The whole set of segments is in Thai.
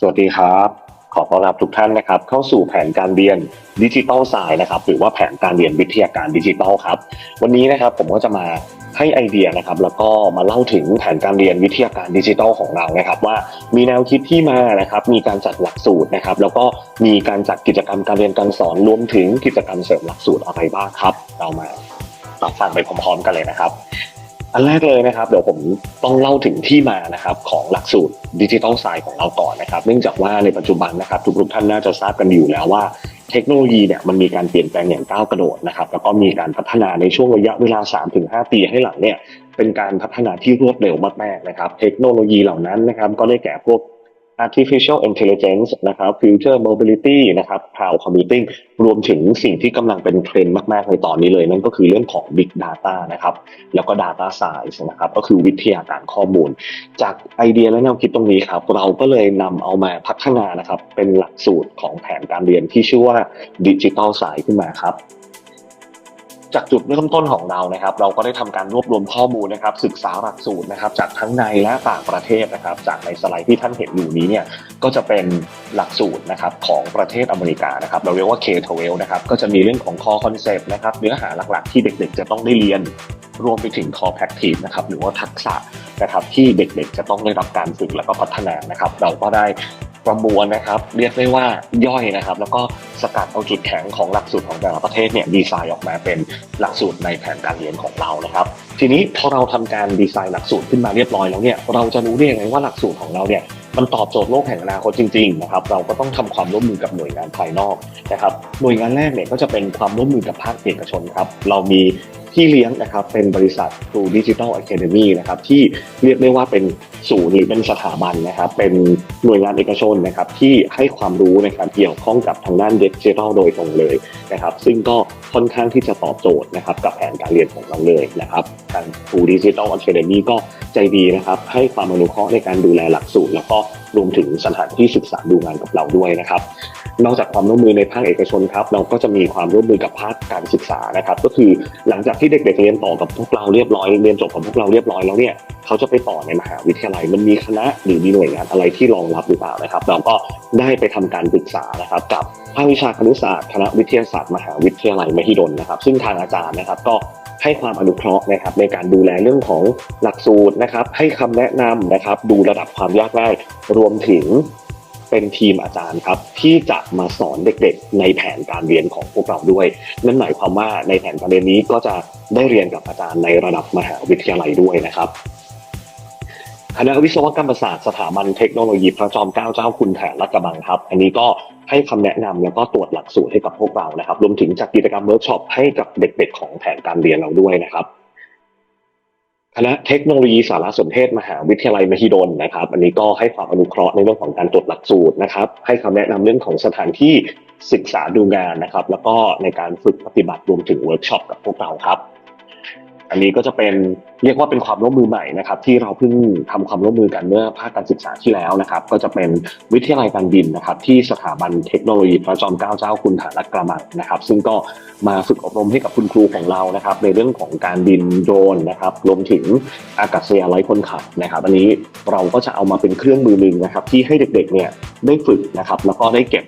สวัสดีครับ ขอต้อนรับทุกท่านนะครับ เข้าสู่แผนการเรียนดิจิตอลไซน์นะครับ หรือว่าแผนการเรียนวิทยาการดิจิตอลครับ วันนี้นะครับผมก็จะมาให้ไอเดียนะครับ แล้วก็มาเล่าถึงแผนการเรียนวิทยาการดิจิตอลของเรานะครับ ว่ามีแนวคิดที่มานะครับ มีการจัดหลักสูตรนะครับ แล้วก็มีการจัดกิจกรรมการเรียนการสอนรวมถึงกิจกรรมเสริมหลักสูตรอะไรบ้างครับ เรามารับฟังไปพร้อมๆกันเลยนะครับ อันแรกเลยนะครับเดี๋ยวผมต้องเล่าถึงที่มานะครับของหลักสูตรดิจิทัลไซด์ของเราก่อนนะครับ เนื่องจากว่าในปัจจุบันนะครับทุกๆท่านน่าจะทราบกันอยู่แล้วว่าเทคโนโลยีเนี่ยมันมีการเปลี่ยนแปลงอย่างก้าวกระโดดนะครับแล้วก็มีการพัฒนาในช่วงระยะเวลา 3-5 ปีให้หลังเนี่ยเป็นการพัฒนาที่รวดเร็วมากๆนะครับ เทคโนโลยีเหล่านั้นนะครับก็ได้แก่พวก artificial intelligence นะครับ future mobility นะครับ cloud computing รวมถึงสิ่งที่กำลังเป็นเทรนด์มาก ๆ ในตอนนี้เลย นั่นก็คือเรื่องของ big data นะครับ แล้วก็ data science นะครับ ก็คือวิทยาการข้อมูล จากไอเดียและแนวคิดตรงนี้ครับ เราก็เลยนำเอามาพัฒนานะครับ เป็นหลักสูตรของแผนการเรียนที่ชื่อว่า digital science ขึ้นมาครับ จากจุดเริ่มต้นของเรานะครับ เราก็ได้ทำการรวบรวมข้อมูลนะครับ ศึกษาหลักสูตรนะครับ จากทั้งในและต่างประเทศนะครับ จากในสไลด์ที่ท่านเห็นอยู่นี้เนี่ยก็จะเป็นหลักสูตรนะครับของประเทศอเมริกานะครับ เราเรียกว่า K-12 นะครับก็จะมีเรื่องของ core concept นะครับเนื้อหาหลักๆ ที่เด็กๆ จะต้องได้เรียนรวมไปถึง core practice นะครับหรือว่าทักษะนะครับที่เด็กๆ จะต้องได้รับการฝึกแล้วก็พัฒนานะครับ เราก็ได้ ประมวลนะครับเรียกได้ว่าย่อยนะครับ แล้วก็สกัดเอาจุดแข็งของหลักสูตรของแต่ละประเทศเนี่ยดีไซน์ออกมาเป็นหลักสูตรในแผนการเรียนของเรานะครับ ทีนี้พอเราทำการดีไซน์หลักสูตรขึ้นมาเรียบร้อยแล้วเนี่ยเราจะรู้ได้ยังไงว่าหลักสูตรของเราเนี่ยมันตอบโจทย์โลกแห่งอนาคตจริงๆนะครับเราก็ต้องทำความร่วมมือกับหน่วยงานภายนอกนะครับหน่วยงานแรกเนี่ยก็จะเป็นความร่วมมือกับภาคเอกชนครับเรามี ที่เลี้ยงนะครับเป็นบริษัท True Digital Academy นะครับที่เรียกได้ว่าเป็นศูนย์หรือเป็นสถาบันนะครับเป็นหน่วยงานเอกชนนะครับที่ให้ความรู้ในการเกี่ยวข้องกับทางด้านดิจิทัลโดยตรงเลยนะครับซึ่งก็ค่อนข้างที่จะตอบโจทย์นะครับกับแผนการเรียนของเราเลยนะครับทาง True Digital Academy ก็ใจดีนะครับให้ความอนุเคราะห์ในการดูแลหลักสูตร แล้วก็รวมถึงสถานที่ศึกษาดูงานกับเราด้วยนะครับ นอกจากความร่วมมือในภาคเอกชนครับ เราก็จะมีความร่วมมือกับภาคการศึกษานะครับ ก็คือหลังจากที่เด็กๆเรียนต่อกับพวกเราเรียบร้อยเรียนจบกับพวกเราเรียบร้อยแล้วเนี่ยเขาจะไปต่อในมหาวิทยาลัยมันมีคณะหรือมีหน่วยงานอะไรที่รองรับหรือเปล่านะครับ เราก็ได้ไปทำการปรึกษานะครับ กับภาควิชาคณิตศาสตร์คณะวิทยาศาสตร์มหาวิทยาลัยมหิดลนะครับ ซึ่งทางอาจารย์นะครับก็ให้ความอนุเคราะห์นะครับในการดูแลเรื่องของหลักสูตรนะครับ ให้คำแนะนำนะครับ ดูระดับความยากง่ายรวมถึง เป็นทีมอาจารย์ครับ ที่จะมาสอนเด็กๆ ในแผนการเรียนของพวกเราด้วย นั่นหมายความว่าในแผนการเรียนนี้ก็จะได้เรียนกับอาจารย์ในระดับมหาวิทยาลัยด้วยนะครับคณะวิศวกรรมศาสตร์สถาบันเทคโนโลยีพระจอมเกล้าเจ้าคุณแผนรัฐกระบังครับ อันนี้ก็ให้คำแนะนำแล้วก็ตรวจหลักสูตรให้กับพวกเรานะครับ รวมถึงจัดกิจกรรมเวิร์กช็อปให้กับเด็กๆของแผนการเรียนเราด้วยนะครับ คณะเทคโนโลยีสารสนเทศมหาวิทยาลัยมหิดลนะครับ อันนี้ก็ให้ความอนุเคราะห์ในเรื่องของการตรวจหลักสูตรนะครับ ให้คำแนะนำเรื่องของสถานที่ศึกษาดูงานนะครับ แล้วก็ในการฝึกปฏิบัติรวมถึงเวิร์กช็อปกับพวกเราครับ อันนี้ก็จะเป็นเรียกว่าเป็นความร่วมมือใหม่นะครับที่เราเพิ่งทำความร่วมมือกันเมื่อภาคการศึกษาที่แล้วนะครับ ก็จะเป็นวิทยาลัยการบินนะครับ ที่สถาบันเทคโนโลยีพระจอมเกล้าเจ้าคุณฐานรัฐกระบังนะครับ ซึ่งก็มาฝึกอบรมให้กับคุณครูของเรานะครับ ในเรื่องของการบินโดรนนะครับรวมถึงอากาศยานไร้คนขับนะครับ อันนี้เราก็จะเอามาเป็นเครื่องมือหนึ่งนะครับ ที่ให้เด็กๆเนี่ยได้ฝึกนะครับ แล้วก็ได้เก็บ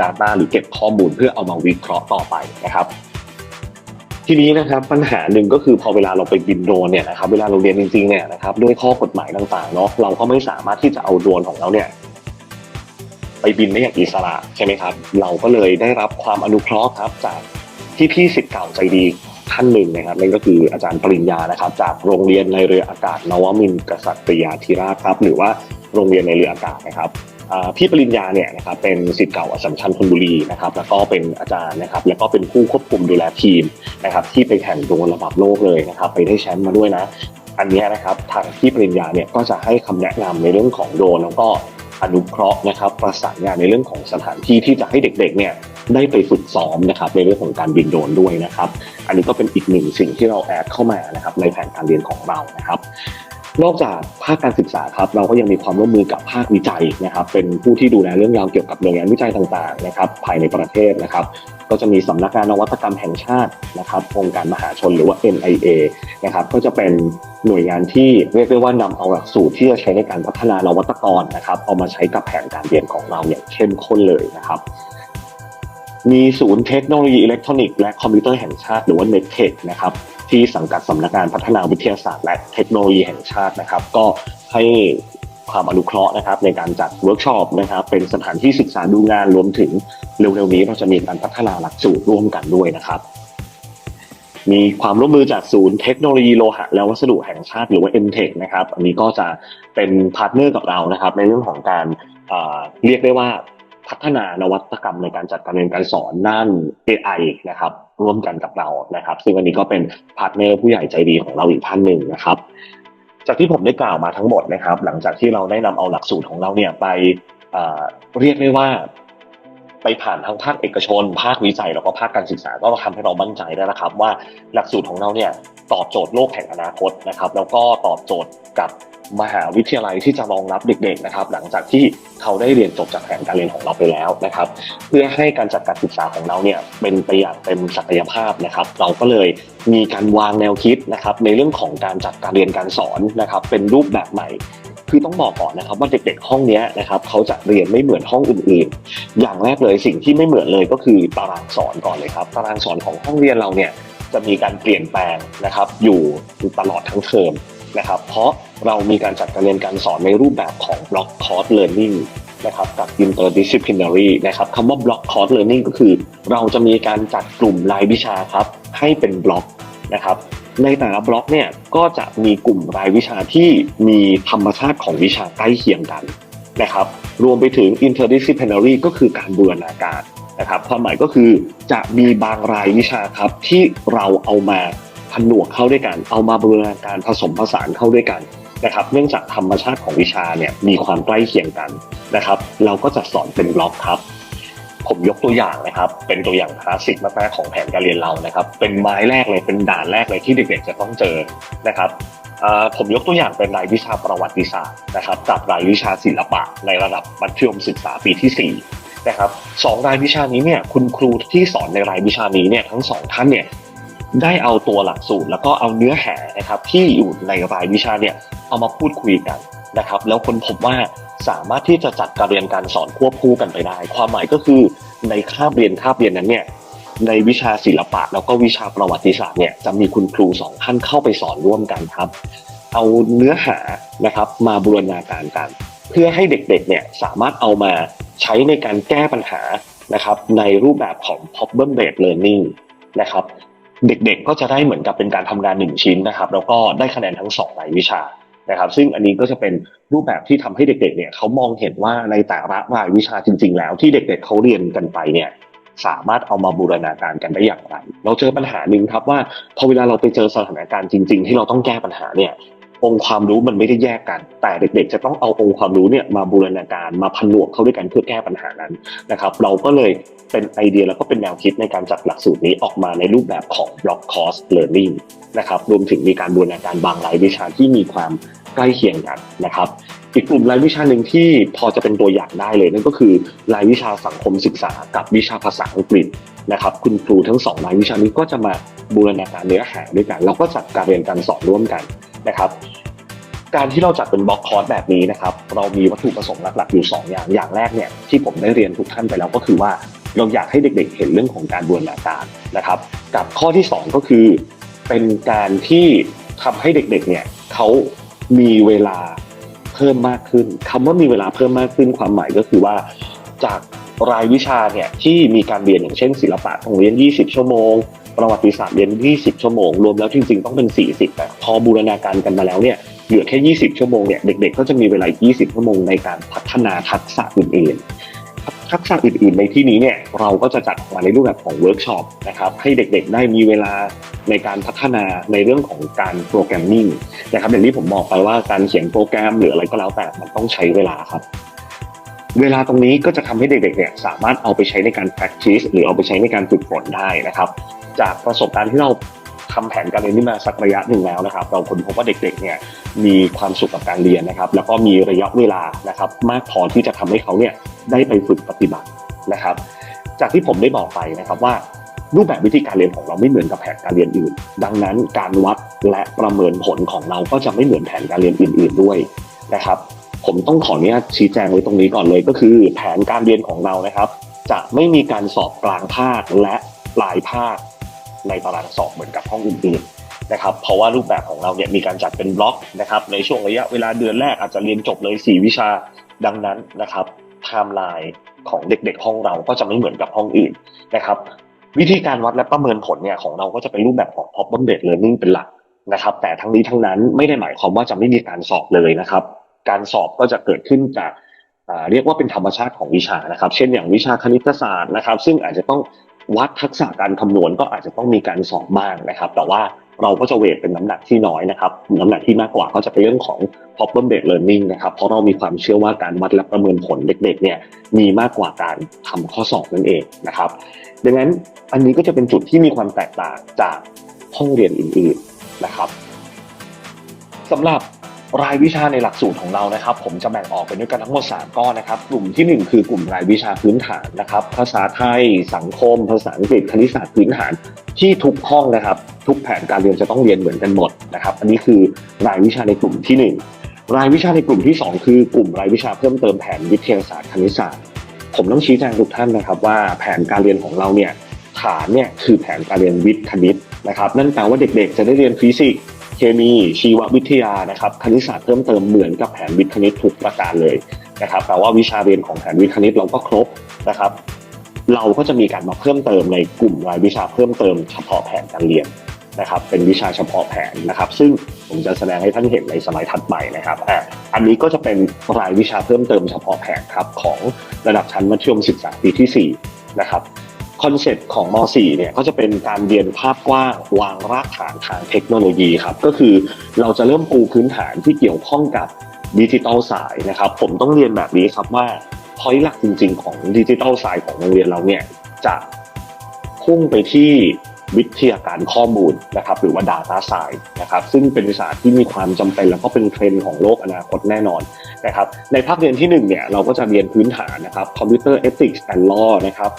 Data หรือเก็บข้อมูลเพื่อเอามาวิเคราะห์ต่อไปนะครับ ทีนี้นะครับปัญหาหนึ่งก็คือพอเวลาเราไปบินโดรนเนี่ยนะครับเวลาเราเรียนจริงๆเนี่ยนะครับด้วยข้อกฎหมายต่างๆเนาะเราก็ไม่สามารถที่จะเอาโดรนของเราเนี่ยไปบินได้อย่างอิสระใช่ไหมครับ เราก็เลยได้รับความอนุเคราะห์ครับจากที่พี่สิทธิ์เก่าใจดีท่านหนึ่งนะครับนั่นก็คืออาจารย์ปริญญานะครับ จากโรงเรียนในเรืออากาศนวมินทร์กษัตริยาธิราชครับ หรือว่าโรงเรียนในเรืออากาศนะครับ พี่ปริญญาเนี่ยนะครับเป็นศิษย์เก่าอสัมชัญธนบุรีนะครับแล้วก็เป็นอาจารย์นะครับแล้วก็เป็นผู้ควบคุมดูแลทีมนะครับที่ไปแข่งโดรนระดับโลกเลยนะครับไปได้แชมป์มาด้วยนะ อันนี้นะครับทางพี่ปริญญาเนี่ยก็จะให้คำแนะนำในเรื่องของโดนแล้วก็อนุเคราะห์นะครับประสานงานในเรื่องของสถานที่ที่จะให้เด็กๆเนี่ยได้ไปฝึกซ้อมนะครับในเรื่องของการบินโดนด้วยนะครับ อันนี้ก็เป็นอีกหนึ่งสิ่งที่เราแอดเข้ามานะครับในแผนการเรียนของเรานะครับ นอกจากภาคการศึกษาครับเราก็ยังมีความร่วมมือกับภาควิจัยนะครับเป็นผู้ที่ดูแลเรื่องราวเกี่ยวกับหน่วยงานวิจัยต่างๆนะครับภายในประเทศนะครับก็จะมีสำนักงานนวัตกรรมแห่งชาตินะครับองค์การมหาชนหรือว่า NIA นะครับก็จะเป็นหน่วยงานที่เรียกได้ว่านำเอาหลักสูตรที่จะใช้ในการพัฒนานวัตกรนะครับเอามาใช้กับแผนการเรียนของเราอย่างเข้มข้นเลยนะครับมีศูนย์เทคโนโลยีอิเล็กทรอนิกส์และคอมพิวเตอร์แห่งชาติหรือว่า n e t t e c h นะครับ ที่สังกัดสำนักงานพัฒนาวิทยาศาสตร์และเทคโนโลยีแห่งชาตินะครับ ก็ให้ความอนุเคราะห์นะครับในการจัดเวิร์กช็อปนะครับ เป็นสถานที่ศึกษาดูงานรวมถึงเร็วๆนี้เราจะมีการพัฒนาหลักสูตรร่วมกันด้วยนะครับ มีความร่วมมือจากศูนย์เทคโนโลยีโลหะและวัสดุแห่งชาติหรือว่า m t e c h นะครับ อันนี้ก็จะเป็นพาร์ทเนอร์กับเรานะครับ ในเรื่องของการเอ่อเรียกได้ว่าพัฒนานวัตกรรมในการจัดการเรียนการสอนด้าน AI นะครับ ร่วมกันกับเรานะครับ ซึ่งอันนี้ก็เป็นพาร์ทเนอร์ผู้ใหญ่ใจดีของเราอีกท่านหนึ่งนะครับ จากที่ผมได้กล่าวมาทั้งหมดนะครับ หลังจากที่เราได้นำเอาหลักสูตรของเราเนี่ยไปเเรียกได้ว่าไปผ่านทั้งภาคเอกชน ภาควิจัยแล้วก็ภาคการศึกษาก็ทำให้เรามั่นใจได้แล้วครับ ว่าหลักสูตรของเราเนี่ย ตอบโจทย์โลกแห่งอนาคตนะครับ แล้วก็ตอบโจทย์กับมหาวิทยาลัยที่จะรองรับเด็กๆนะครับ หลังจากที่เขาได้เรียนจบจากแผนการเรียนของเราไปแล้วนะครับ เพื่อให้การจัดการศึกษาของเราเนี่ยเป็นไปอย่างเต็มศักยภาพนะครับ เราก็เลยมีการวางแนวคิดนะครับ ในเรื่องของการจัดการเรียนการสอนนะครับ เป็นรูปแบบใหม่คือต้องบอกก่อนนะครับว่าเด็กๆห้องนี้นะครับเขาจะเรียนไม่เหมือนห้องอื่นๆ อย่างแรกเลยสิ่งที่ไม่เหมือนเลยก็คือตารางสอนก่อนเลยครับ ตารางสอนของห้องเรียนเราเนี่ย จะมีการเปลี่ยนแปลงนะครับ อยู่ตลอดทั้งเทอมนะครับ เพราะเรามีการจัดการเรียนการสอนในรูปแบบของ block course learning นะครับกับ interdisciplinary นะครับคำว่า block course learning ก็คือ เราจะมีการจัดกลุ่มรายวิชาครับให้เป็นบล็อกนะครับในแต่ละบล็อกเนี่ยก็จะมีกลุ่มรายวิชาที่มีธรรมชาติของวิชาใกล้เคียงกันนะครับ รวมไปถึง interdisciplinary ก็คือการบูรณาการ นะครับความหมายก็คือจะมีบางรายวิชาครับที่เราเอามาผนวกเข้าด้วยกัน เอามาบูรณาการผสมผสานเข้าด้วยกันนะครับเนื่องจากธรรมชาติของวิชาเนี่ยมีความใกล้เคียงกันนะครับ เราก็จะสอนเป็นบล็อกครับ ผมยกตัวอย่างนะครับ เป็นตัวอย่างคลาสสิกมากๆของแผนการเรียนเรานะครับ เป็นไม้แรกเลยเป็นด่านแรกเลยที่เด็กๆจะต้องเจอนะครับผมยกตัวอย่างเป็นรายวิชาประวัติศาสตร์นะครับกับรายวิชาศิลปะในระดับมัธยมศึกษาปีที่สี่ นะครับสองรายวิชานี้เนี่ยคุณครูที่สอนในรายวิชานี้เนี่ยทั้งสองท่านเนี่ยได้เอาตัวหลักสูตร แล้วก็เอาเนื้อหานะครับที่อยู่ในรายวิชาเนี่ยเอามาพูดคุยกันนะครับ แล้วคนพบว่าสามารถที่จะจัดการเรียนการสอนควบคู่กันไปได้ ความหมายก็คือในคาบเรียนคาบเรียนนั้นเนี่ยในวิชาศิลปะแล้วก็วิชาประวัติศาสตร์เนี่ยจะมีคุณครูสองท่านเข้าไปสอนร่วมกันครับ เอาเนื้อหานะครับมาบูรณาการกัน เพื่อให้เด็กๆเนี่ยสามารถเอามาใช้ในการแก้ปัญหานะครับในรูปแบบของ problem based learning นะครับเด็กๆก็จะได้เหมือนกับเป็นการทำงานหนึ่งชิ้นนะครับ แล้วก็ได้คะแนนทั้งสองรายวิชานะครับ ซึ่งอันนี้ก็จะเป็นรูปแบบที่ทำให้เด็กๆเนี่ยเขามองเห็นว่าในแต่ละรายวิชาจริง ๆ แล้ว ที่เด็กๆเขาเรียนกันไปเนี่ยสามารถเอามาบูรณาการกันได้อย่างไร เราเจอปัญหาหนึ่งครับว่าพอเวลาเราไปเจอสถานการณ์จริง ๆ ที่เราต้องแก้ปัญหาเนี่ย องค์ความรู้มันไม่ได้แยกกัน แต่เด็ก ๆ จะต้องเอาองค์ความรู้เนี่ยมาบูรณาการมาผนวกเข้าด้วยกันเพื่อแก้ปัญหานั้นนะครับ เราก็เลยเป็นไอเดียแล้วก็เป็นแนวคิดในการจัดหลักสูตรนี้ออกมาในรูปแบบของ block course learning นะครับรวมถึงมีการบูรณาการบางรายวิชาที่มีความใกล้เคียงกันนะครับ อีกกลุ่มรายวิชาหนึ่งที่พอจะเป็นตัวอย่างได้เลยนั่นก็คือรายวิชาสังคมศึกษากับวิชาภาษาอังกฤษนะครับ คุณครูทั้งสองรายวิชานี้ก็จะมาบูรณาการเนื้อหาด้วยกัน แล้วก็จัดการเรียนการสอนร่วมกัน นะครับ การที่เราจัดเป็นบล็อกคอร์สแบบนี้นะครับ เรามีวัตถุประสงค์หลักๆอยู่ 2 อย่าง อย่างแรกเนี่ยที่ผมได้เรียนทุกท่านไปแล้วก็คือว่าเราอยากให้เด็กๆ เห็นเรื่องของการบูรณาการนะครับ กับข้อที่ 2 ก็คือเป็นการที่ทำให้เด็กๆ เนี่ยเขามีเวลาเพิ่มมากขึ้นคำว่ามีเวลาเพิ่มมากขึ้นความหมายก็คือว่า จากรายวิชาเนี่ยที่มีการเรียนอย่างเช่นศิลปะต้องเรียน 20 ชั่วโมง ประวัติศาสตร์เรียน20ชั่วโมง รวมแล้วจริงๆต้องเป็น 40แต่พอบูรณาการกันมาแล้วเนี่ยเหลือแค่ 20 ชั่วโมงเนี่ยเด็กๆ ก็จะมีเวลา 20 ชั่วโมงในการพัฒนาทักษะอื่นๆ ทักษะอื่นๆ ในที่นี้เนี่ยเราก็จะจัดมาในรูปแบบของเวิร์กช็อปนะครับให้เด็กๆ ได้มีเวลาในการพัฒนาในเรื่องของการโปรแกรมมิ่งนะครับอย่างที่ผมบอกไปว่าการเขียนโปรแกรมหรืออะไรก็แล้วแต่มันต้องใช้เวลาครับ เวลาตรงนี้ก็จะทำให้เด็กๆเนี่ยสามารถเอาไปใช้ในการ practice หรือเอาไปใช้ในการฝึกฝนได้นะครับ จากประสบการณ์ที่เราทำแผนการเรียนนี้มาสักระยะหนึ่งแล้วนะครับ เราค้นพบว่าเด็กๆเนี่ยมีความสุขกับการเรียนนะครับ แล้วก็มีระยะเวลานะครับ มากพอที่จะทำให้เขาเนี่ยได้ไปฝึกปฏิบัตินะครับ จากที่ผมได้บอกไปนะครับว่ารูปแบบวิธีการเรียนของเราไม่เหมือนกับแผนการเรียนอื่น ดังนั้นการวัดและประเมินผลของเราก็จะไม่เหมือนแผนการเรียนอื่น ๆด้วยนะครับ ผมต้องขออนุญาตชี้แจงไว้ตรงนี้ก่อนเลย ก็คือแผนการเรียนของเรานะครับ จะไม่มีการสอบกลางภาคและปลายภาคในตารางสอบเหมือนกับห้องอื่นๆนะครับเพราะว่ารูปแบบของเราเนี่ยมีการจัดเป็นบล็อกนะครับในช่วงระยะเวลาเดือนแรกอาจจะเรียนจบเลย 4 วิชาดังนั้นนะครับไทม์ไลน์ของเด็กๆ ห้องเราก็จะไม่เหมือนกับห้องอื่นนะครับวิธีการวัดและประเมินผลเนี่ยของเราก็จะเป็นรูปแบบของ problem based learning เป็นหลักนะครับแต่ทั้งนี้ทั้งนั้นไม่ได้หมายความว่าจะไม่มีการสอบเลยนะครับ การสอบก็จะเกิดขึ้นจากเรียกว่าเป็นธรรมชาติของวิชานะครับ เช่นอย่างวิชาคณิตศาสตร์นะครับ ซึ่งอาจจะต้องวัดทักษะการคำนวณก็อาจจะต้องมีการสอบบ้างนะครับ แต่ว่าเราก็จะเวทเป็นน้ำหนักที่น้อยนะครับ น้ำหนักที่มากกว่าก็จะเป็นเรื่องของ problem based learning นะครับ เพราะเรามีความเชื่อว่าการวัดและประเมินผลเด็กๆ เนี่ยมีมากกว่าการทำข้อสอบนั่นเองนะครับ ดังนั้นอันนี้ก็จะเป็นจุดที่มีความแตกต่างจากห้องเรียนอื่นๆนะครับสำหรับ รายวิชาในหลักสูตรของเรานะครับ ผมจะแบ่งออกเป็นด้วยกันทั้งหมด 3 ก้อนนะครับ กลุ่มทีหนึ่1 คือกลุ่มรายวิชาพื้นฐานนะครับ ภาษาไทย สังคม ภาษาอังกฤษคณิตศาสตร์พื้นฐานที่ทุกห้องนะครับ ทุกแผนการเรียนจะต้องเรียนเหมือนกันหมดนะครับ อันนี้คือรายวิชาในกลุ่มทีหนึ่1 รายวิชาในกลุ่มที่ 2 คือกลุ่มรายวิชาเพิ่มเติมแผนวิทยาศาสตร์คณิตศาสตร์ ผมต้องชี้แจงทุกท่านนะครับ ว่าแผนการเรียนของเราเนี่ยฐานเนี่ยคือแผนการเรียนวิทย์คณิตนะครับ นั่นแปลว่าเด็กๆ จะได้เรียนฟิสิกส์ มีชีววิทยานะครับคณิตศาสตร์เพิ่มเติมเหมือนกับแผนวิทย์คณิตทุกประการเลยนะครับแปลว่าวิชาเรียนของแผนวิทย์คณิตเราก็ครบนะครับ เราก็จะมีการมาเพิ่มเติมในกลุ่มรายวิชาเพิ่มเติมเฉพาะแผนการเรียนนะครับ เป็นวิชาเฉพาะแผนนะครับ ซึ่งผมจะแสดงให้ท่านเห็นในสไลด์ถัดไปนะครับอะอันนี้ก็จะเป็นรายวิชาเพิ่มเติมเฉพาะแผนครับของระดับชั้นมัธยมศึกษาปีที่4นะครับ คอนเซปต์ของม .4 เนี่ยก็จะเป็นการเรียนภาพกว้างวางรากฐานทางเทคโนโลยีครับ ก็คือเราจะเริ่มปูพื้นฐานที่เกี่ยวข้องกับดิจิทัลสายนะครับ ผมต้องเรียนแบบนี้ครับว่าพอยหลักจริง ๆ ของดิจิทัลสายของโรงเรียนเราเนี่ยจะพุ่งไปที่วิทยาการข้อมูลนะครับ หรือว่า Data Science นะครับ ซึ่งเป็นวิชาที่มีความจำเป็นแล้วก็เป็นเทรนด์ของโลกอนาคตแน่นอนนะครับ ในภาคเรียนที่หนึ่งเนี่ยเราก็จะเรียนพื้นฐานนะครับ Computer Ethics and Law นะครับ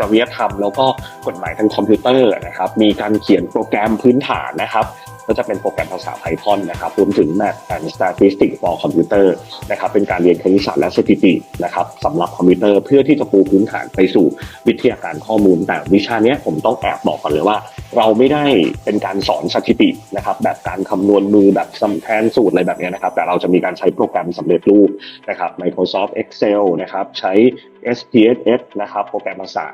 จริยธรรม แล้วก็กฎหมายทางคอมพิวเตอร์นะครับ มีการเขียนโปรแกรมพื้นฐานนะครับ ก็จะเป็นโปรแกรมภาษา Python นะครับรวมถึง Math and Statistics for Computer นะครับ เป็นการเรียนคณิตศาสตร์และสถิตินะครับสำหรับคอมพิวเตอร์เพื่อที่จะปูพื้นฐานไปสู่วิทยาการข้อมูลแต่วิชาเนี้ยผมต้องแอบบอกก่อนเลยว่า เราไม่ได้เป็นการสอนสถิตินะครับ แบบการคำนวณมือแบบสำแทนสูตรอะไรแบบนี้นะครับ แต่เราจะมีการใช้โปรแกรมสำเร็จรูปนะครับ Microsoft Excel นะครับ ใช้ SPSS นะครับ โปรแกรมภาษา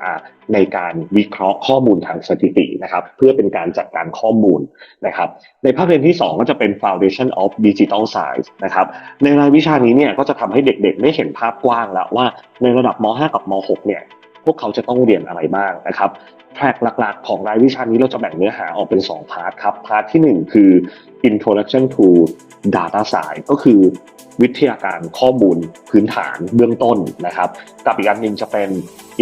ในการวิเคราะห์ข้อมูลทางสถิตินะครับ เพื่อเป็นการจัดการข้อมูลนะครับ ในภาคเรียนที่ 2 ก็จะเป็น Foundation of Digital Science นะครับ ในรายวิชานี้เนี่ยก็จะทำให้เด็กๆ ได้เห็นภาพกว้างแล้วว่าในระดับม .5 กับม .6 เนี่ย พวกเขาจะต้องเรียนอะไรบ้างนะครับแทร็กหลักๆ ของรายวิชานี้เราจะแบ่งเนื้อหาออกเป็น 2 พาร์ทครับ พาร์ทที่ 1 คือ Introduction to Data Science ก็คือวิทยาการข้อมูลพื้นฐานเบื้องต้นนะครับ กับอีกอันหนึ่งจะเป็น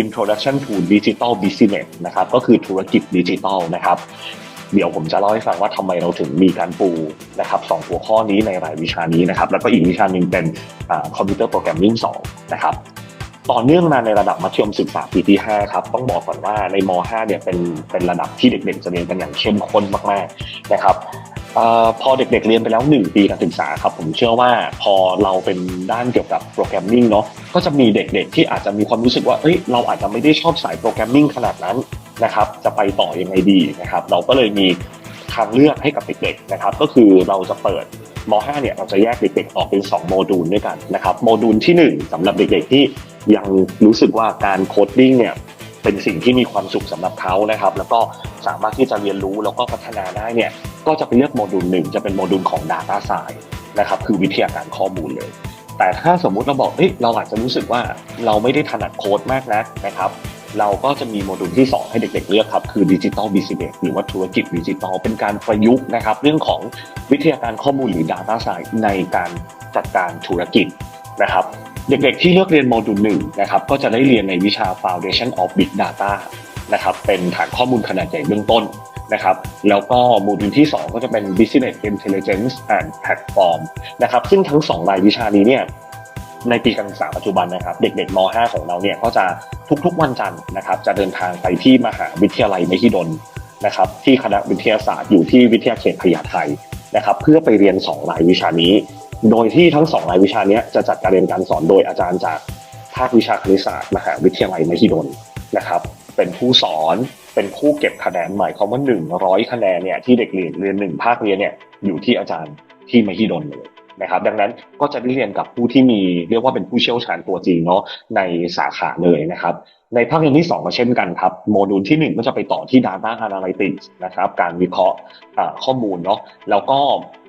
Introduction to Digital Business นะครับก็คือธุรกิจดิจิทัลนะครับเดี๋ยวผมจะเล่าให้ฟังว่าทำไมเราถึงมีการปูนะครับสองหัวข้อนี้ในรายวิชานี้นะครับ แล้วก็อีกวิชาหนึ่งเป็นคอมพิวเตอร์โปรแกรมมิ่งสองนะครับ ต่อเนื่องมาในระดับมัธยมศึกษาปีที่ 5 ครับ ต้องบอกก่อนว่าในม 5 เนี่ยเป็นเป็นระดับที่เด็กๆ จะเรียนกันอย่างเข้มข้นมากๆนะครับออพอเด็กๆเรียนไปแล้ว 1 ปีการศึกษาครับ ผมเชื่อว่าพอเราเป็นด้านเกี่ยวกับโปรแกรมมิ่งเนาะก็จะมีเด็กๆ ที่อาจจะมีความรู้สึกว่าเอ้ยเราอาจจะไม่ได้ชอบสายโปรแกรมมิ่งขนาดนั้นนะครับจะไปต่อยังไงดีนะครับ เราก็เลยมีทางเลือกให้กับเด็กๆนะครับ ก็คือเราจะเปิด ม .5 เนี่ยเราจะแยกเด็กๆออกเป็น 2 โมดูลด้วยกันนะครับโมดูลที่ 1สำหรับเด็กๆที่ยังรู้สึกว่าการโคดดิ้งเนี่ยเป็นสิ่งที่มีความสุขสำหรับเขานะครับ แล้วก็สามารถที่จะเรียนรู้แล้วก็พัฒนาได้เนี่ยก็จะไปเลือกโมดูลหนึ่งจะเป็นโมดูลของ Data Science นะครับคือวิทยาการข้อมูลเลย แต่ถ้าสมมุติเราบอกเอ้ยเราอาจจะรู้สึกว่าเราไม่ได้ถนัดโค้ดมากนักนะครับ เราก็จะมีโมดูลที่ 2 ให้เด็กๆเลือกครับ คือดิจิ t a ลบิสเนสหรือว่าธุรกิจดิจิทัลเป็นการประยุกต์นะครับ เรื่องของวิทยาการข้อมูลหรือ Data Science ในการจัดการธุรกิจนะครับเด็กๆที่เลือกเรียนโมดูลหนึ่งนะครับก็จะได้เรียนในวิชา Foundation of Big Data นะครับเป็นฐานข้อมูลขนาดใหญ่เบื้องต้นนะครับแล้วก็โมดูลที่ 2 ก็จะเป็น Business Intelligence and Platform นะครับซึ่งทั้ง 2 รายวิชานี้เนี่ย ในปีการศึกษาปัจจุบันนะครับ เด็กๆม .5 ของเราเนี่ยก็จะทุกๆวันจันทร์นะครับจะเดินทางไปที่มหาวิทยาลัยมหิดลนะครับ ที่คณะวิทยาศาสตร์อยู่ที่วิทยาเขตพญาไทนะครับ เพื่อไปเรียน 2 รายวิชานี้ โดยที่ทั้ง 2 รายวิชานี้จะจัดการเรียนการสอนโดยอาจารย์จากภาควิชาคณิตศาสตร์ มหาวิทยาลัยมหิดลนะครับ เป็นผู้สอนเป็นผู้เก็บคะแนนหมายความว่า100 คะแนนเนี่ยที่เด็กเรียนเรียนหนึ่งภาคเรียนเนี่ยอยู่ที่อาจารย์ที่มหิดลเลย นะครับ ดังนั้นก็จะได้เรียนกับผู้ที่มีเรียกว่าเป็นผู้เชี่ยวชาญตัวจริงเนาะในสาขาเลยนะครับในภาคเรียนที่2ก็เช่นกันครับ โมดูลที่ 1 ก็จะไปต่อที่ Data Analytics นะครับ การวิเคราะห์ข้อมูลเนาะ แล้วก็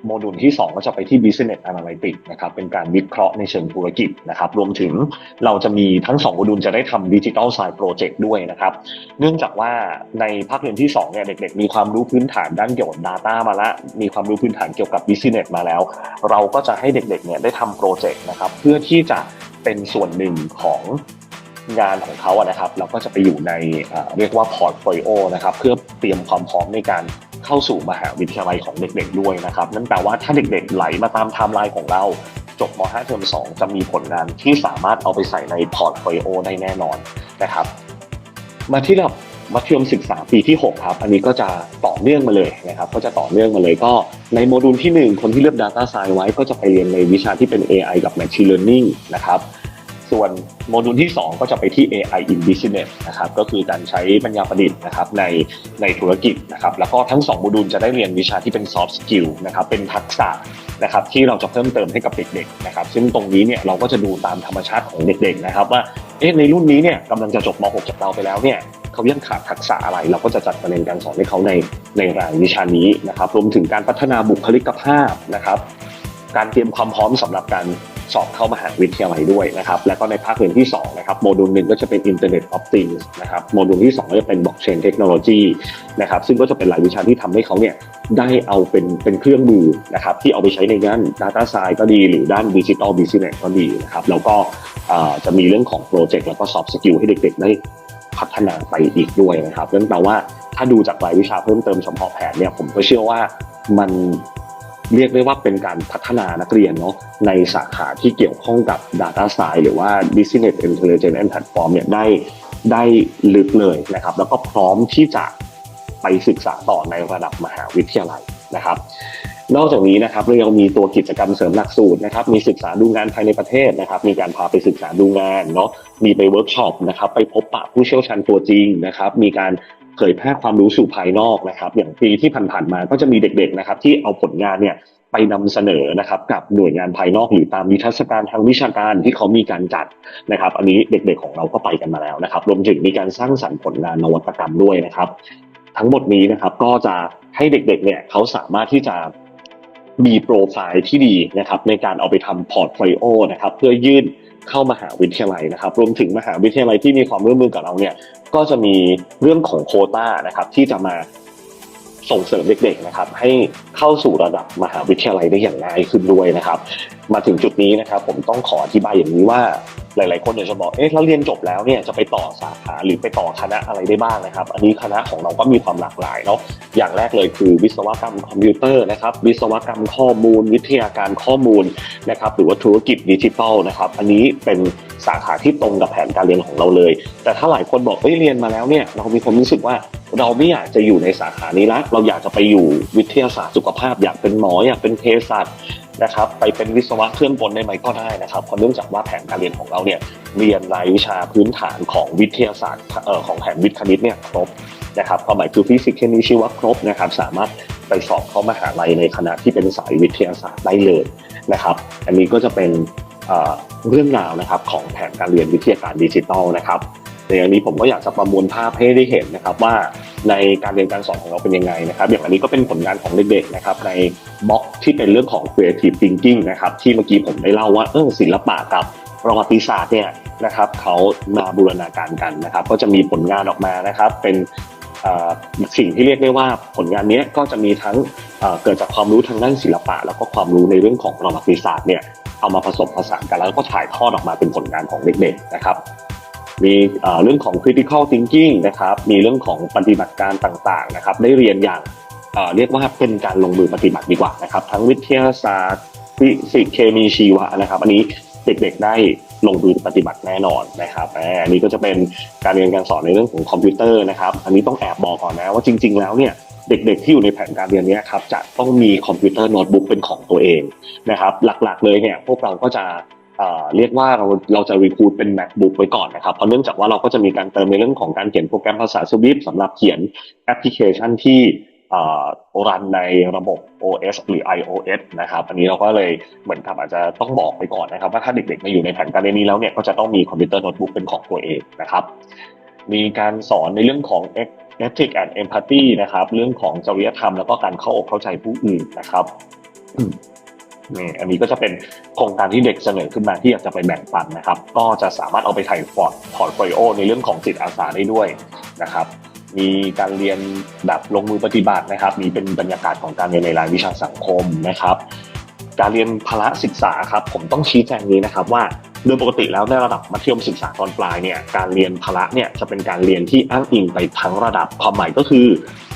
โมดูลที่ 2 ก็จะไปที่ Business Analytics นะครับ เป็นการวิเคราะห์ในเชิงธุรกิจนะครับ รวมถึงเราจะมีทั้ง 2 โมดูลจะได้ทำ Digital Science Project ด้วยนะครับ เนื่องจากว่าในภาคเรียนที่2เนี่ยเด็กๆ มีความรู้พื้นฐานด้านเกี่ยวกับ Data มาแล้วมีความรู้พื้นฐานเกี่ยวกับ Business มาแล้ว เราก็จะให้เด็กๆ เนี่ยได้ทำโปรเจกต์นะครับ เพื่อที่จะเป็นส่วนหนึ่งของ งานของเขาอะนะครับ เราก็จะไปอยู่ในเรียกว่าพอร์ตโฟลิโอนะครับเพื่อเตรียมความพร้อมในการเข้าสู่มหาวิทยาลัยของเด็กๆด้วยนะครับนั่นแปลว่าถ้าเด็กๆไหลมาตามไทม์ไลน์ของเราจบม .5 เทอม2 จะมีผลงานที่สามารถเอาไปใส่ในพอร์ตโฟลิโอได้แน่นอนนะครับ มาที่ระดับมัธยมศึกษาปีที่ 6 ครับ อันนี้ก็จะต่อเนื่องมาเลยนะครับ ก็จะต่อเนื่องมาเลยก็ในโมดูลที่ 1 คนที่เลือก Data Science ไว้ก็จะไปเรียนในวิชาที่เป็น AI กับ Machine Learning นะครับ ส่วนโมดูลที่ 2 ก็จะไปที่ AI in Business นะครับก็คือการใช้ปัญญาประดิษฐ์นะครับในในธุรกิจนะครับแล้วก็ทั้ง 2 โมดูลจะได้เรียนวิชาที่เป็น Soft Skill นะครับเป็นทักษะนะครับที่เราจะเพิ่มเติมให้กับเด็กๆนะครับซึ่งตรงนี้เนี่ยเราก็จะดูตามธรรมชาติของเด็กๆนะครับว่าเอ๊ะในรุ่นนี้เนี่ยกำลังจะจบม .6 จากเราไปแล้วเนี่ยเขายังขาดทักษะอะไร เราก็จะจัดการเรียนการสอนให้เขาในในรายวิชานี้นะครับรวมถึงการพัฒนาบุคลิกภาพนะครับการเตรียมความพร้อมสำหรับการ สอบเข้ามหาวิทยาลัยด้วยนะครับแล้วก็ในภาคเรียนที่2นะครับโมดูลหนึ่งก็จะเป็น Internet of Things นะครับโมดูลที่ 2 ก็จะเป็น Blockchain Technology นะครับซึ่งก็จะเป็นหลายวิชาที่ทำให้เขาเนี่ยได้เอาเป็นเป็นเครื่องมือนะครับที่เอาไปใช้ในด้าน Data Science ก็ดี หรือด้าน Digital Business ก็ดีนะครับแล้วก็จะมีเรื่องของโปรเจกต์แล้วก็ Soft Skill ให้เด็กๆได้พัฒนาไปอีกด้วยนะครับนั่นแปลว่าถ้าดูจากรายวิชาเพิ่มเติมเฉพาะแผนเนี่ยผมก็เชื่อว่ามัน เรียกได้ว่าเป็นการพัฒนานักเรียนเนาะในสาขาที่เกี่ยวข้องกับ Data Science หรือว่า Business Intelligence and Platform เนี่ยได้ได้ลึกเลยนะครับ แล้วก็พร้อมที่จะไปศึกษาต่อในระดับมหาวิทยาลัยนะครับ นอกจากนี้นะครับเรายังมีตัวกิจกรรมเสริมหลักสูตรนะครับ มีศึกษาดูงานภายในประเทศนะครับ มีการพาไปศึกษาดูงานเนาะมีไปเวิร์กช็อปนะครับ ไปพบปะผู้เชี่ยวชาญตัวจริงนะครับ มีการ เผยแพร่ความรู้สู่ภายนอกนะครับ อย่างปีที่ผ่านๆมาก็จะมีเด็กๆนะครับ ที่เอาผลงานเนี่ยไปนำเสนอนะครับ กับหน่วยงานภายนอกหรือตามนิทรรศการทางวิชาการที่เขามีการจัดนะครับ อันนี้เด็กๆของเราก็ไปกันมาแล้วนะครับ รวมถึงมีการสร้างสรรค์ผลงานนวัตกรรมด้วยนะครับ ทั้งหมดนี้นะครับก็จะให้เด็กๆเนี่ยเขาสามารถที่จะมีโปรไฟล์ที่ดีนะครับ ในการเอาไปทำพอร์ตโฟลิโอนะครับ เพื่อยื่น เข้ามหาวิทยาลัยนะครับ รวมถึงมหาวิทยาลัยที่มีความร่วมมือกับเราเนี่ยก็จะมีเรื่องของโคต้านะครับที่จะมาส่งเสริมเด็กๆนะครับให้เข้าสู่ระดับมหาวิทยาลัยได้อย่างง่ายขึ้นด้วยนะครับ มาถึงจุดนี้นะครับผมต้องขออธิบายอย่างนี้ว่าหลาย ๆ คนเดี๋ยจะบอกเอ๊ะแล้วเรียนจบแล้วเนี่ยจะไปต่อสาขาหรือไปต่อคณะอะไรได้บ้างนะครับ อันนี้คณะของเราก็มีความหลากหลายเนาะอย่างแรกเลยคือวิศวกรรมคอมพิวเตอร์นะครับวิศวกรรมข้อมูล วิทยาการข้อมูลนะครับหรือว่าธุรกิจดิจิทัลนะครับอันนี้เป็นสาขาที่ตรงกับแผนการเรียนของเราเลย แต่ถ้าหลายคนบอกเอ้ยเรียนมาแล้วเนี่ยเรามีความรู้สึกว่าเราไม่อยากจะอยู่ในสาขานี้ละเราอยากจะไปอยู่วิทยาศาสตร์สุขภาพ อยากเป็นหมออยากเป็นเภสัช นะครับไปเป็นวิศวะเครื่องกลได้ไหมก็ได้นะครับเพราะเนื่องจากว่าแผนการเรียนของเราเนี่ยเรียนรายวิชาพื้นฐานของวิทยาศาสตร์ของแผนวิทย์คณิตเนี่ยครบนะครับความหมายคือฟิสิกส์เคมีชีวะครบนะครับสามารถไปสอบเข้ามหาลัยในคณะที่เป็นสายวิทยาศาสตร์ได้เลยนะครับ อันนี้ก็จะเป็นเอ่อเรื่องราวนะครับของแผนการเรียนวิทยาการดิจิทัลนะครับ ในอันนี้ผมก็อยากจะประมวลภาพให้ได้เห็นนะครับว่าในการเรียนการสอนของเราเป็นยังไงนะครับ อย่างอันนี้ก็เป็นผลงานของเด็กๆนะครับในบล็อกที่เป็นเรื่องของ creative thinking นะครับที่เมื่อกี้ผมได้เล่าว่าเออศิลปะกับประวัติศาสตร์เนี่ยนะครับเขามาบูรณาการกันนะครับ ก็จะมีผลงานออกมานะครับ เป็นสิ่งที่เรียกได้ว่าผลงานนี้ก็จะมีทั้งเอ่อเกิดจากความรู้ทางด้านศิลปะ แล้วก็ความรู้ในเรื่องของประวัติศาสตร์เนี่ยเอามาผสมผสานกันแล้วก็ถ่ายทอดออกมาเป็นผลงานของเด็กๆนะครับ มีเรื่องของ critical thinking นะครับ มีเรื่องของปฏิบัติการต่างๆนะครับ ได้เรียนอย่างเรียกว่าเป็นการลงมือปฏิบัติดีกว่านะครับ ทั้งวิทยาศาสตร์ฟิสิกส์เคมีชีวะนะครับ อันนี้เด็กๆได้ลงมือปฏิบัติแน่นอนนะครับอันนี้ก็จะเป็นการเรียนการสอนในเรื่องของคอมพิวเตอร์นะครับ อันนี้ต้องแอบบอกก่อนนะว่าจริง ๆ แล้วเนี่ยเด็กๆที่อยู่ในแผนการเรียนนี้ครับจะต้องมีคอมพิวเตอร์โน้ตบุ๊กเป็นของตัวเองนะครับ หลักๆเลยเนี่ยพวกเราก็จะ เรียกว่าเราเราจะรีคูดเป็น macbook ไว้ก่อนนะครับ เพราะเนื่องจากว่าเราก็จะมีการเติมในเรื่องของการเขียนโปรแกรมภาษา Swift สำหรับเขียนแอปพลิเคชันที่ออรันในระบบ OS หรือ iOS นะครับ อันนี้เราก็เลยเหมือนกับอาจจะต้องบอกไปก่อนนะครับ ว่าถ้าเด็กๆมาอยู่ในแผนการเรียนนี้แล้วเนี่ยก็จะต้องมีคอมพิวเตอร์โน้ตบุ๊กเป็นของตัวเองนะครับ มีการสอนในเรื่องของ ethic and empathy นะครับ เรื่องของจริยธรรมแล้วก็การเข้าอกเข้าใจผู้อื่นนะครับ นี่อันนี้ก็จะเป็นโครงการที่เด็กเสนอขึ้นมาที่อยากจะไปแบ่งปันนะครับ ก็จะสามารถเอาไปถ่ายพอร์ตพอร์ตโฟลิโอในเรื่องของจิตอาสาได้ด้วยนะครับ มีการเรียนแบบลงมือปฏิบัตินะครับ มีเป็นบรรยากาศของการเรียนในรายวิชาสังคมนะครับ การเรียนพละศึกษาครับ ผมต้องชี้แจงนี้นะครับว่า โดยปกติแล้วในระดับมัธยมศึกษาตอนปลายเนี่ยการเรียนพละเนี่ยจะเป็นการเรียนที่อ้างอิงไปทั้งระดับความหมายก็คือ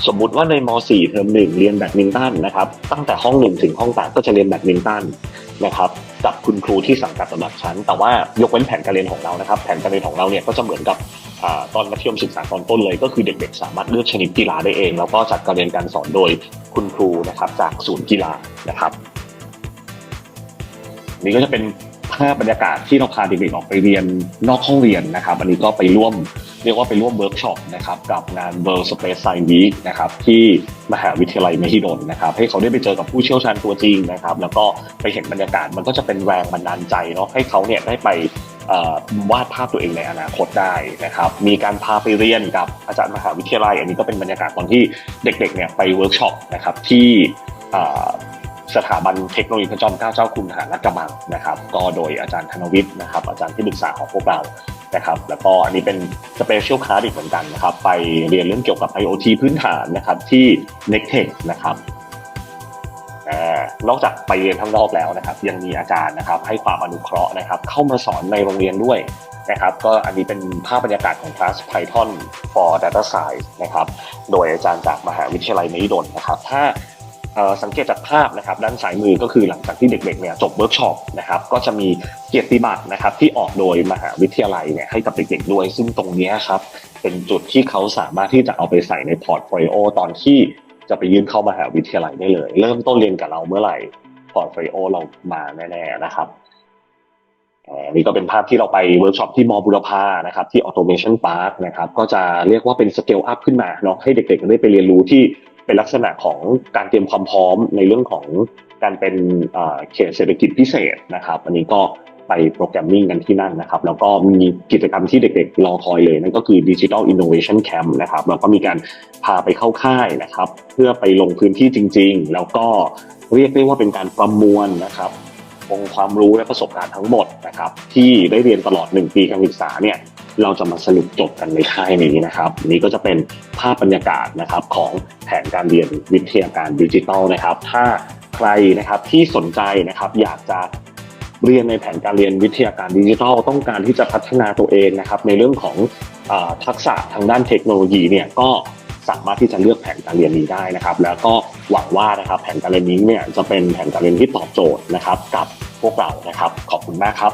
สมมุติว่าในม .4 เทอมหนึ่งเรียนแบดมินตันนะครับตั้งแต่ห้องหนึ่งถึงห้องแปดก็จะเรียนแบดมินตันนะครับกับคุณครูที่สังกัดระดับชั้น แต่ว่ายกเว้นแผนการเรียนของเรานะครับ แผนการเรียนของเราเนี่ยก็จะเหมือนกับอตอนมัธยมศึกษาตอนต้นเลย ก็คือเด็กๆ สามารถเลือกชนิดกีฬาได้เอง แล้วก็จัดการเรียนการสอนโดยคุณครูนะครับจากศูนย์กีฬานะครับนี่ก็จะเป็น ภาพบรรยากาศที่เราพาเด็กๆออกไปเรียนนอกห้องเรียนนะครับอันนี้ก็ไปร่วมเรียกว่าไปร่วมเวิร์กช็อปนะครับกับงาน World Space Science Week นะครับที่มหาวิทยาลัยมหิดลนะครับให้เขาได้ไปเจอกับผู้เชี่ยวชาญตัวจริงนะครับแล้วก็ไปเห็นบรรยากาศมันก็จะเป็นแรงบันดาลใจเนาะให้เขาเนี่ยได้ไปวาดภาพตัวเองในอนาคตได้นะครับ มีการพาไปเรียนกับอาจารย์มหาวิทยาลัย อันนี้ก็เป็นบรรยากาศตอนที่เด็กๆเนี่ยไปเวิร์กช็อปนะครับที่ สถาบันเทคโนโลยีพระจอมเกล้าเจ้าคุณทหารลาดกระบังนะครับ ก็โดยอาจารย์ธนวิทย์นะครับ อาจารย์ที่ปรึกษาของพวกเรานะครับ แล้วก็อันนี้เป็นสเปเชียลคลาสอีกเหมือนกันนะครับ ไปเรียนเรื่องเกี่ยวกับ IoT พื้นฐานนะครับที่ n e c t e c h นะครับนอกจากไปเรียนข้างนอกแล้วนะครับ ยังมีอาจารย์นะครับ ให้ความอนุเคราะห์นะครับ เข้ามาสอนในโรงเรียนด้วยนะครับ ก็อันนี้เป็นภาพบรรยากาศของคลาส Python for Data Science นะครับ โดยอาจารย์จากมหาวิทยาลัยมหิดลนะครับ ถ้า สังเกตจากภาพนะครับด้านซ้ายมือก็คือหลังจากที่เด็กๆเนี่ยจบเวิร์กช็อปนะครับก็จะมีเกียรติบัตรนะครับที่ออกโดยมหาวิทยาลัยเนี่ยให้กับเด็กๆด้วย ซึ่งตรงนี้ครับเป็นจุดที่เขาสามารถที่จะเอาไปใส่ในพอร์ตโฟลิโอตอนที่จะไปยื่นเข้ามหาวิทยาลัยได้เลย เริ่มต้นเรียนกับเราเมื่อไหร่พอร์ตโฟลิโอเรามาแน่ๆนะครับอ่านี่ก็เป็นภาพที่เราไปเวิร์กช็อปที่มอบุรพานะครับที่ Automation Park นะครับก็จะเรียกว่าเป็นสเกลอัพขึ้นมาเนาะให้เด็กๆได้ไปเรียนรู้ที่ เป็นลักษณะของการเตรียมความพร้อมในเรื่องของการเป็นเอ่อเขตเศรษฐกิจพิเศษนะครับ อันนี้ก็ไปโปรแกรมมิ่งกันที่นั่นนะครับ แล้วก็มีกิจกรรมที่เด็กๆ รอคอยเลย นั่นก็คือ Digital Innovation Camp นะครับแล้วก็มีการพาไปเข้าค่ายนะครับ เพื่อไปลงพื้นที่จริง ๆ แล้วก็เรียกได้ว่าเป็นการประมวลนะครับ องค์ความรู้และประสบการณ์ทั้งหมดนะครับที่ได้เรียนตลอด 1 ปีการศึกษาเนี่ยเราจะมาสรุปจบกันในค่ายนี้นะครับ นี่ก็จะเป็นภาพบรรยากาศนะครับของแผนการเรียนวิทยาการดิจิทัลนะครับ ถ้าใครนะครับที่สนใจนะครับอยากจะเรียนในแผนการเรียนวิทยาการดิจิทัลต้องการที่จะพัฒนาตัวเองนะครับในเรื่องของอทักษะทางด้านเทคโนโลยีเนี่ยก็ สามารถที่จะเลือกแผนการเรียนนี้ได้นะครับ แล้วก็หวังว่านะครับแผนการเรียนนี้เนี่ยจะเป็นแผนการเรียนที่ตอบโจทย์นะครับ กับพวกเรานะครับ ขอบคุณมากครับ